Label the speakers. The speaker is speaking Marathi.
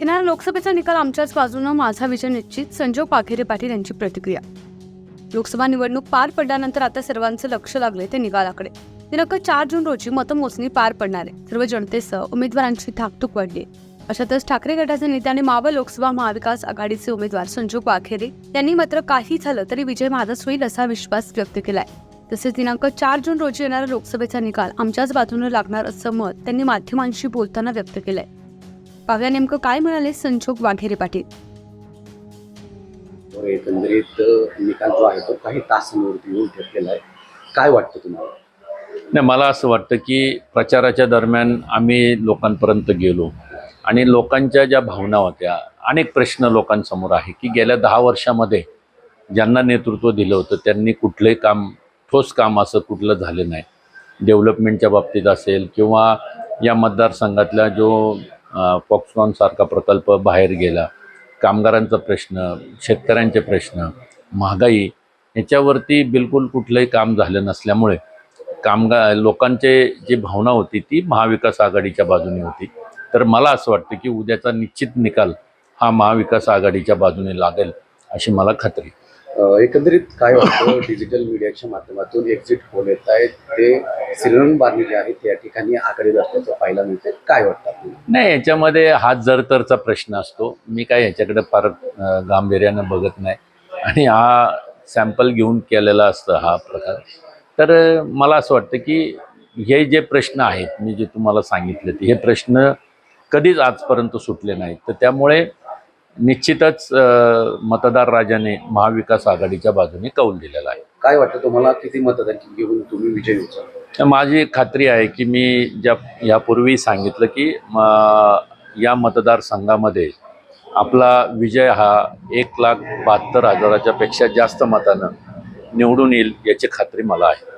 Speaker 1: येणारा लोकसभेचा निकाल आमच्याच बाजूनं. माझा विजय निश्चित. संजोग पाखेरे पाटील यांची प्रतिक्रिया. लोकसभा निवडणूक पार पडल्यानंतर आता सर्वांचं लक्ष लागले ते निकालाकडे. दिनांक चार जून रोजी मतमोजणी पार पडणार आहे. सर्व जनतेसह उमेदवारांची धाकधूक वाढली अशातच ठाकरे गटाचे नेते आणि मावळ लोकसभा महाविकास आघाडीचे उमेदवार संजोग वाखेरे यांनी मात्र काही झालं तरी विजय माझाच होईल असा विश्वास व्यक्त केलाय. तसेच दिनांक चार जून रोजी येणारा लोकसभेचा निकाल आमच्याच बाजूने लागणार असं मत त्यांनी माध्यमांशी बोलताना व्यक्त केलंय. पाहूया नेमकं काय म्हणाले संजोग वाघेरे पाटील.
Speaker 2: वर एकंदरीत निकाल जो आहे तो काही तासांवरती येऊन आहे काय वाटतं तुम्हाला?
Speaker 3: नाही मला असं वाटतं की प्रचाराच्या दरम्यान आम्ही लोकांपर्यंत गेलो आणि लोकांच्या ज्या भावना होत्या अनेक प्रश्न लोकांसमोर आहे की गेल्या दहा वर्षामध्ये ज्यांना नेतृत्व दिलं होतं त्यांनी कुठलंही काम ठोस काम असं कुठलं झालं नाही. डेव्हलपमेंटच्या बाबतीत असेल किंवा या मतदारसंघातला जो फॉक्सकॉनसारखा प्रकल्प बाहेर गेला. कामगारांचा प्रश्न शेतकऱ्यांचे प्रश्न महागाई याच्यावरती बिलकुल कुठलंही काम झालं नसल्यामुळे कामगार लोकांचे जी भावना होती ती महाविकास आघाडीच्या बाजूने होती. तर मला असं वाटतं की उद्याचा निश्चित निकाल हा महाविकास आघाडीच्या बाजूने लागेल अशी मला खात्री
Speaker 2: एकंदरीत काय वाटतं डिजिटल मीडियाच्या माध्यमातून एक्झिट पोल येत आहेत? ते सिरम बारणी जे आहेत त्या ठिकाणी आकडे असल्याचं पाहायला मिळते काय वाटतं आपल्याला?
Speaker 3: नाही याच्यामध्ये हा जरतरचा प्रश्न असतो. मी काय याच्याकडे फार गांभीर्यानं बघत नाही. आणि हा सॅम्पल घेऊन केलेला असतं हा प्रकार. तर मला असं वाटतं की हे जे प्रश्न आहेत मी जे तुम्हाला सांगितले ते हे प्रश्न कधीच आजपर्यंत सुटले नाहीत. तर त्यामुळे निश्चितच मतदार राजाने महाविकास आघाडीच्या बाजूने कौल दिलेला आहे.
Speaker 2: काय वाटतं तुम्हाला? किती मतदान घेऊन तुम्ही विजय होता?
Speaker 3: माझी खात्री आहे की मी ज्या यापूर्वी सांगितलं की म या मतदारसंघामध्ये आपला विजय हा एक लाख बहात्तर हजाराच्या पेक्षा जास्त मतानं निवडून येईल याची खात्री मला आहे.